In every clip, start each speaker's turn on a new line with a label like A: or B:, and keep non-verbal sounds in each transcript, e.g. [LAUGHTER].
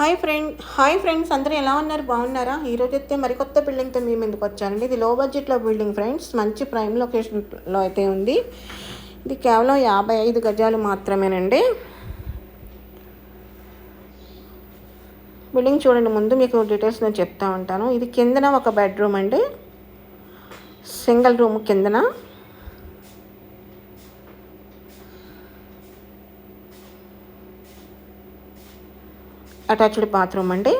A: Hi friend hi friends అందరూ ఎలా ఉన్నారు? బాగున్నారా? ఈరోజు అయితే మరికొత్త బిల్డింగ్తో మేము ఎందుకు వచ్చానండి ఇది లో బడ్జెట్లో బిల్డింగ్ ఫ్రెండ్స్ మంచి ప్రైమ్ లొకేషన్లో అయితే ఉంది. ఇది కేవలం యాభై ఐదు గజాలు మాత్రమేనండి. బిల్డింగ్ చూడండి ముందు మీకు డీటెయిల్స్ నేను చెప్తా ఉంటాను. ఇది కిందన ఒక బెడ్రూమ్ అండి. సింగిల్ రూమ్ కిందన. అటాచ్డ్ బాత్రూమ్ అండి.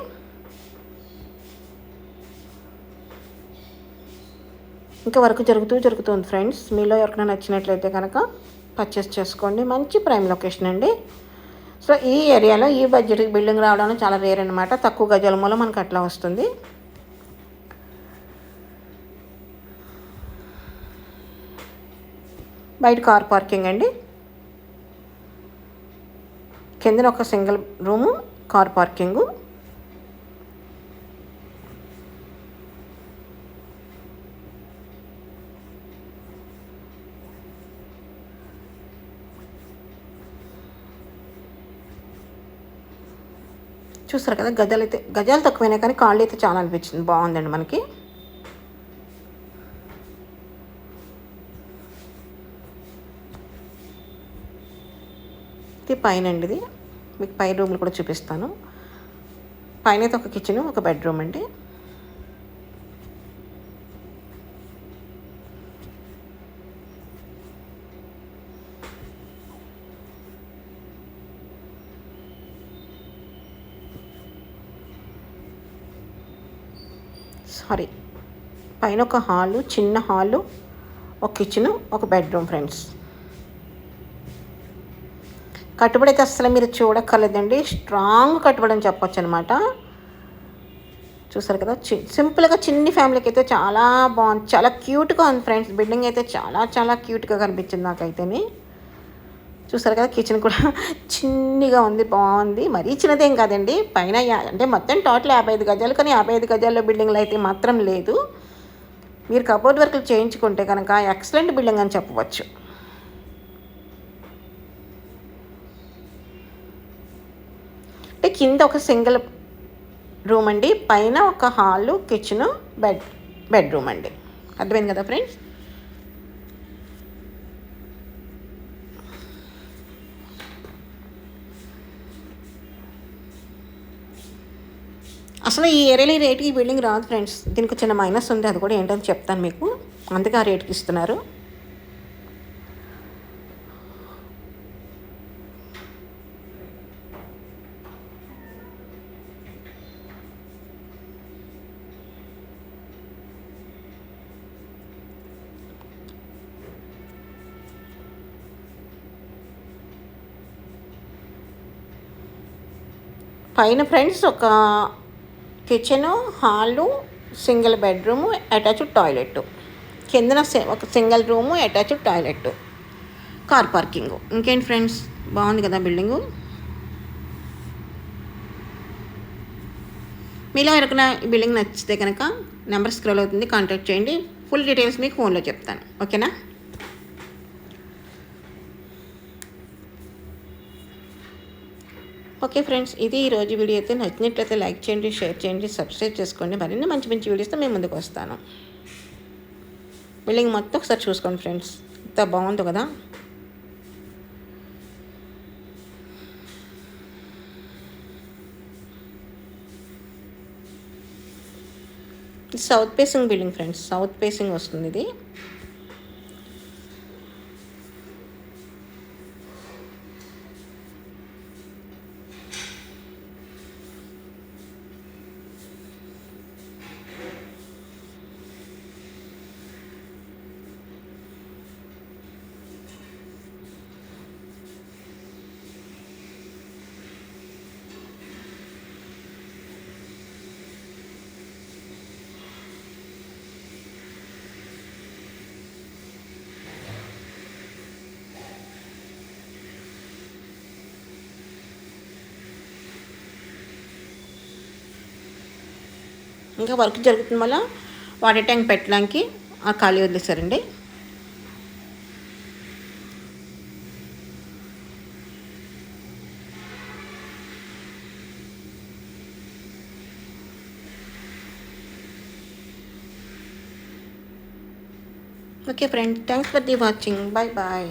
A: ఇంకా వర్క్ జరుగుతూ జరుగుతుంది ఫ్రెండ్స్. మీలో ఎవరికైనా నచ్చినట్లయితే కనుక పర్చేస్ చేసుకోండి. మంచి ప్రైమ్ లొకేషన్ అండి. సో ఈ ఏరియాలో ఈ బడ్జెట్ బిల్డింగ్ రావడం చాలా రేర్ అనమాట తక్కువ గజాల మూలం మనకు అట్లా వస్తుంది. బయట కార్ పార్కింగ్ అండి. కిందన ఒక సింగిల్ రూము కార్ పార్కింగు. చూస్తారు కదా గజాలు అయితే గజాలు తక్కువైనా కానీ కాళ్ళు అయితే చాలా అనిపించింది. బాగుందండి మనకి. ఇది పైన అండి ఇది మీకు పై రూమ్లు కూడా చూపిస్తాను. పైన అయితే ఒక కిచెన్ ఒక బెడ్రూమ్ అండి. సారీ పైన ఒక హాలు చిన్న హాలు ఒక కిచెన్ ఒక బెడ్రూమ్ ఫ్రెండ్స్ కట్టుబడి అయితే అసలు మీరు చూడక్కర్లేదండి. స్ట్రాంగ్ కట్టుబడి అని చెప్పొచ్చు అనమాట చూసారు కదా చి సింపుల్గా చిన్ని ఫ్యామిలీకి అయితే చాలా బాగుంది. చాలా క్యూట్గా ఉంది ఫ్రెండ్స్. బిల్డింగ్ అయితే చాలా చాలా క్యూట్గా కనిపించింది నాకైతేని. చూసారు కదా కిచెన్ కూడా [LAUGHS] చిన్నగా ఉంది బాగుంది. మరీ చిన్నదేం కాదండి. పైన అంటే మొత్తం టోటల్ యాభై ఐదు గజాలు కానీ యాభై ఐదు గజాల్లో బిల్డింగ్లు అయితే మాత్రం లేదు. మీరు కబోర్డ్ వర్క్లు చేయించుకుంటే కనుక ఎక్సలెంట్ బిల్డింగ్ అని చెప్పవచ్చు. అంటే కింద ఒక సింగిల్ రూమ్ అండి పైన ఒక హాలు కిచెన్ బెడ్ బెడ్రూమ్ అండి. అర్థమైంది కదా ఫ్రెండ్స్? అసలు ఈ ఏరియాలో ఈ రేట్కి ఈ బిల్డింగ్ రాదు ఫ్రెండ్స్. దీనికి చిన్న మైనస్ ఉంది అది కూడా ఏంటని చెప్తాను మీకు. అందుకే ఆ రేట్కి ఇస్తున్నారు. పైన ఫ్రెండ్స్ ఒక kitchen hall single bedroom attached toilet కిందన ఒక single room attached toilet car parking ఇంకేంటి ఫ్రెండ్స్? బాగుంది కదా బిల్డింగు? మీలో ఎవరికైనా ఈ బిల్డింగ్ నచ్చితే కనుక నెంబర్ స్క్రోల్ అవుతుంది కాంటాక్ట్ చేయండి. ఫుల్ డీటెయిల్స్ మీకు ఫోన్లో చెప్తాను. ఓకేనా? ఓకే ఫ్రెండ్స్ ఇది ఈరోజు వీడియో. అయితే నచ్చినట్లయితే లైక్ చేయండి షేర్ చేయండి సబ్స్క్రైబ్ చేసుకోండి. మరిన్ని మంచి మంచి వీడియోస్తో మేము ముందుకు వస్తాను. బిల్డింగ్ మొత్తం ఒకసారి చూసుకోండి ఫ్రెండ్స్ ఇంత బాగుంది కదా? South facing building friends south facing వస్తుంది ఇది. ఇంకా వర్క్ జరుగుతున్న వల్ల వాటర్ ట్యాంక్ పెట్టడానికి ఆ ఖాళీ వదిలేశారండి. Okay friend thanks for the watching. Bye bye